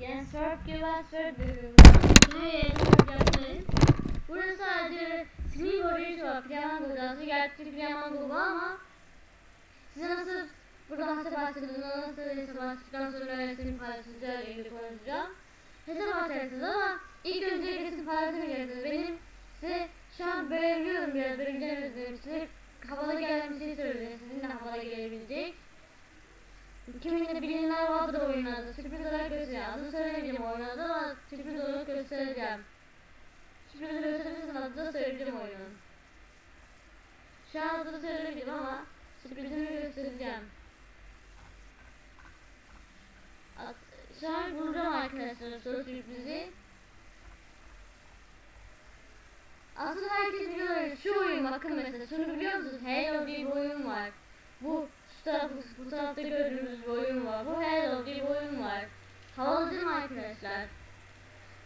arkadaşlar Evet yapacağız. Burada sadece Simi Gorilla var. Piyaman Gogası. Gerçi Piyaman Gogu ama size nasıl burada hesap açtığınızda nasıl hesap açtıktan sonra resim paylaşacağız ilgili konuşacağım. Hesap açacaksınız ama ilk önce resim paylaşmayacaksınız. Benim size şu an bölebiliyorum biraz bölebilirim size havalı gelmesini söyleyeceğim. Sizin de havalı gelebilecek. Kiminle bilinenler vardır oyunlarda. Sürpriz olarak göstereceğim. Adını söylemeyeceğim oyunlarda ama sürpriz olarak göstereceğim. Sürpriz gösterirsen adı da söyleyeceğim oyunun. Şu an adını söylemeyeceğim ama sürprizini göstereceğim. At- Şu an bulacağım arkadaşlar soru sürprizi. Aslında herkes biliyor şu oyun bakın mesela şunu biliyor musunuz? Halo diye bir oyun var. Bu şu bu tarafta gördüğünüz bir oyun var. Bu Halo diye bir oyun var. Havalı değil mi arkadaşlar?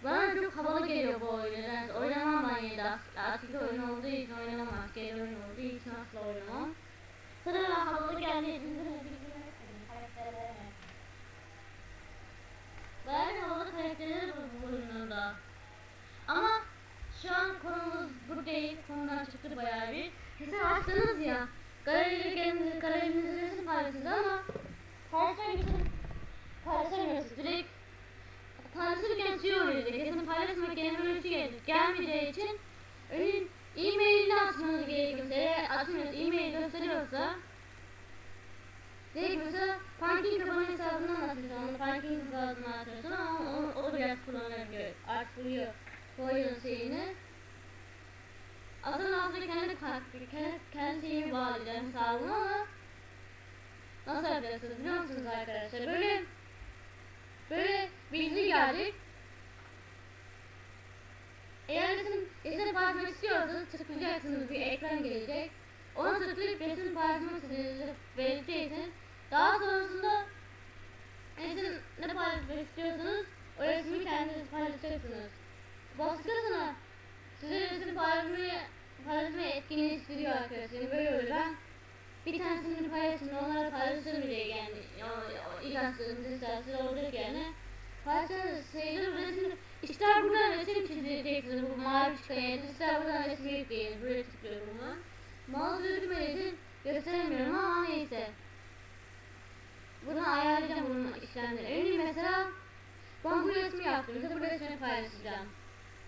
Bana çok havalı geliyor bu oyun. Yani oynamam ben yine de. Artık oyun olduğu için oynamam. Artık oyun olduğu için asla oynamam. Sonra havalı geldiğinde Ben havalı karakterleri bu oyununda. Ama şu an konumuz bu değil. Konudan çıktı bayağı bir. Hesap açtınız ya. Galeride kendiniz paylaştınız ama paylaşamıyorsunuz. Paylaşamıyorsunuz. Direkt paylaşırken şey oluyor. Resim paylaşmak böyle şey geliyor. Gelmeyeceği için önün e-mailini açmanız gerekiyorsa eğer açmıyorsa e-mail gösteriyorsa mesela Punkin kapanı hesabından atıyorsun. Onu Punkin hesabından atıyorsun ama o, o da biraz kullanılabiliyor. Artırıyor koyuyor şeyini. Aslında aslında kendi kendi, kendi şeyimi bağlayacağım hesabıma ama nasıl yapacaksınız biliyor musunuz arkadaşlar? Böyle böyle bilgi gelecek. Eğer resim, resim paylaşmak istiyorsanız tıklayacaksınız bir ekran gelecek. Ona tıklayıp resim paylaşmak istediğinizi belirteceksiniz. Daha sonrasında resim ne paylaşmak istiyorsanız o resmi kendiniz paylaşacaksınız. Başkasına size resim paylaşmayı paylaşmayı etkinleştiriyor arkadaşlar. Böyle öyle ben bir tanesini paylaşın onlara paylaşırım bile yani ilk attığınız isterseniz olacak yani. Paylaşırsanız sayılır resim ister buradan resim çizeceksiniz bu mavi çıkan ister buradan resim yükleyin buraya tıklıyorum bunu. Mouse yürütme için gösteremiyorum ama neyse. Bunu ayarlayacağım bunun işlemleri. Önce mesela ben bu resmi yaptım. Mesela bu resmi paylaşacağım.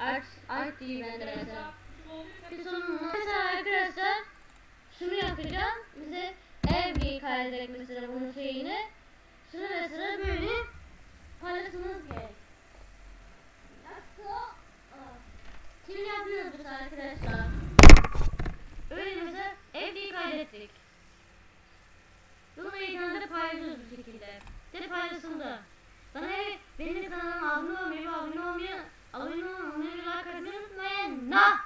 Art, art değil bende mesela. Bir sonunda mesela arkadaşlar şunu yapacağım. Bize ev kaydedecek mesela bunun şeyini. Şunu mesela böyle paylaşmanız gerek. Şimdi yapıyoruz arkadaşlar. Öyle mesela evliyi kaydettik. Bunu ekranda paylaşıyoruz bu şekilde. De paylaşıldı. Bana benim kanalıma abone olmayı, abone olmayı, abone olmayı, like atmayı unutmayın. Nah!